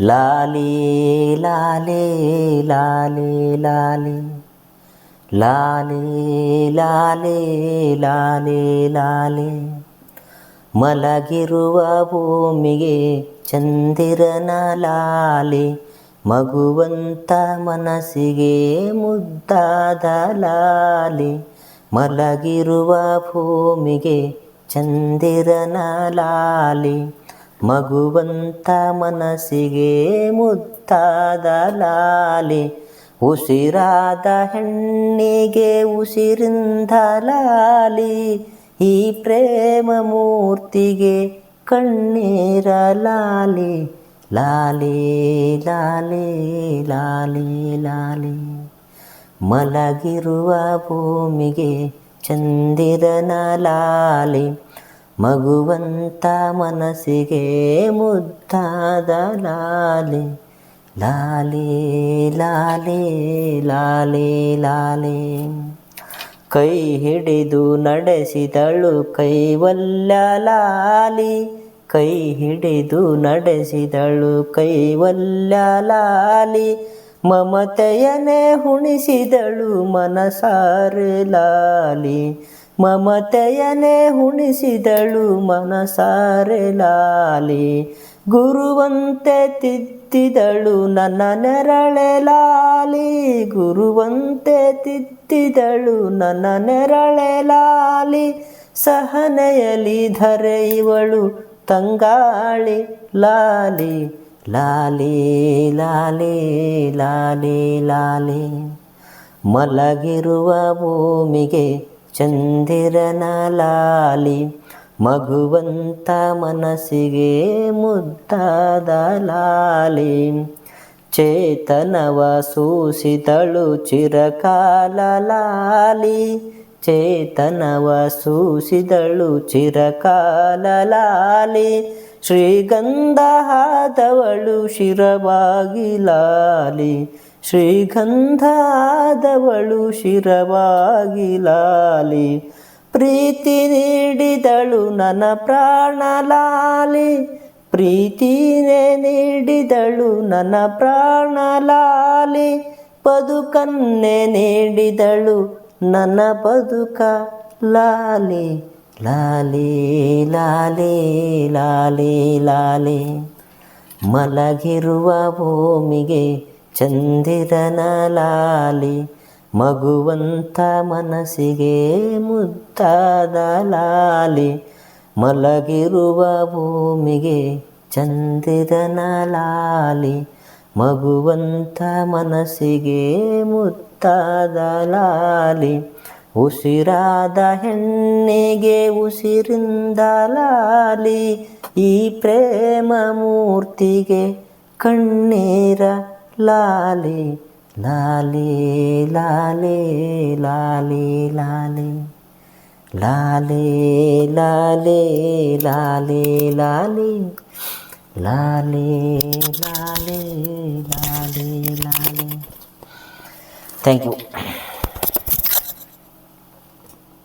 లాలే లాలే లాలే లాలే. లాలే లాలే లాలే లాలೇ. ಮಲಗಿರುವ ಭೂಮಿಗೆ ಚಂದಿರನ ಲಾಲೆ ಮಗುವಂತ ಮನಸ್ಸಿಗೆ ಮುದ್ದಾದ ಲಾಲಿ ಮಲಗಿರುವ ಭೂಮಿಗೆ ಚಂದಿರನ ಲಾಲಿ ಮಗುವಂತ ಮನಸ್ಸಿಗೆ ಮುದ್ದಾದ ಲಾಲಿ ಉಸಿರಾದ ಹೆಣ್ಣಿಗೆ ಉಸಿರಿಂದ ಲಾಲಿ ಈ ಪ್ರೇಮ ಮೂರ್ತಿಗೆ ಕಣ್ಣೀರ ಲಾಲಿ ಲಾಲಿ ಲಾಲಿ ಲಾಲಿ ಲಾಲಿ. ಮಲಗಿರುವ ಭೂಮಿಗೆ ಚಂದಿರನ ಲಾಲಿ. ಮಗುವಂತ ಮನಸ್ಸಿಗೆ ಮುದ್ದಾದ ಲಾಲಿ. ಲಾಲಿ ಲಾಲಿ ಲಾಲಿ ಲಾಲಿ. ಕೈ ಹಿಡಿದು ನಡೆಸಿದಳು ಕೈವಲ್ಲ ಲಾಲಿ. ಕೈ ಹಿಡಿದು ನಡೆಸಿದಳು. ಕೈವಲ್ಯ ಲಾಲಿ ಮಮತೆಯನೇ ಹುಣಿಸಿದಳು ಮನಸಾರೆ ಲಾಲಿ ಮಮತೆಯನೇ ಹುಣಿಸಿದಳು ಮನಸಾರೆ ಲಾಲಿ ಗುರುವಂತೆ ತಿದ್ದಿದಳು. ನನ್ನ ನೆರಳೆ ಲಾಲಿ ಗುರುವಂತೆ ತಿದ್ದಿದಳು. ನನ್ನ ನೆರಳೆ ಲಾಲಿ ಸಹನೆಯಲಿ ಧರೆಯುವಳು. ತಂಗಾಳಿ, ಲಾಲಿ ಲಾಲಿ ಲಾಲಿ ಲಾಲಿ ಲಾಲಿ. ಮಲಗಿರುವ ಭೂಮಿಗೆ ಚಂದಿರನ ಲಾಲಿ. ಮಗುವಂತ ಮನಸ್ಸಿಗೆ ಮುದ್ದಾದ ಲಾಲಿ. ಚೇತನವ ಸೂಸಿದಳು ಚಿರಕಾಲ ಲಾಲಿ. ಚೇತನವ ಸೂಸಿದಳು ಚಿರಕಾಲ ಲಾಲಿ ಶ್ರೀಗಂಧ ಆದವಳು ಶಿರವಾಗಿ ಲಾಲಿ. ಶ್ರೀಗಂಧಾದವಳು ಶಿರವಾಗಿ ಲಾಲಿ. ಪ್ರೀತಿ ನೀಡಿದಳು ನನ್ನ ಪ್ರಾಣ ಲಾಲಿ. ಪ್ರೀತಿನೇ ನೀಡಿದಳು ನನ್ನ ಪ್ರಾಣ ಲಾಲಿ. ಬದುಕನ್ನೇ ನೀಡಿದಳು ನನ್ನ ಬದುಕ ಲಾಲೆ ಲಾಲೆ ಲಾಲೆ ಲಾಲೆ ಲಾಲೆ. ಮಲಗಿರುವ ಭೂಮಿಗೆ ಚಂದಿರನ ಲಾಲೆ, ಮಗುವಂತ ಮನಸ್ಸಿಗೆ ಮುದ್ದಾದ ಲಾಲೆ. ಮಲಗಿರುವ ಭೂಮಿಗೆ ಚಂದಿರನ ಲಾಲಿ, ಮಗುವಂತ ಮನಸ್ಸಿಗೆ ಮುತ್ತಾದ ಲಾಲಿ ಉಸಿರಾದ ಹೆಣ್ಣಿಗೆ ಉಸಿರಿಂದ ಲಾಲಿ ಈ ಪ್ರೇಮ ಮೂರ್ತಿಗೆ ಕಣ್ಣೀರ ಲಾಲಿ ಲಾಲಿ ಲಾಲಿ ಲಾಲಿ ಲಾಲಿ ಲಾಲಿ ಲಾಲಿ ಲಾಲಿ ಲಾಲಿ ಲಾಲಿ ಲಾಲಿ ಲಾಲಿ ಲಾಲಿ ಥ್ಯಾಂಕ್ ಯು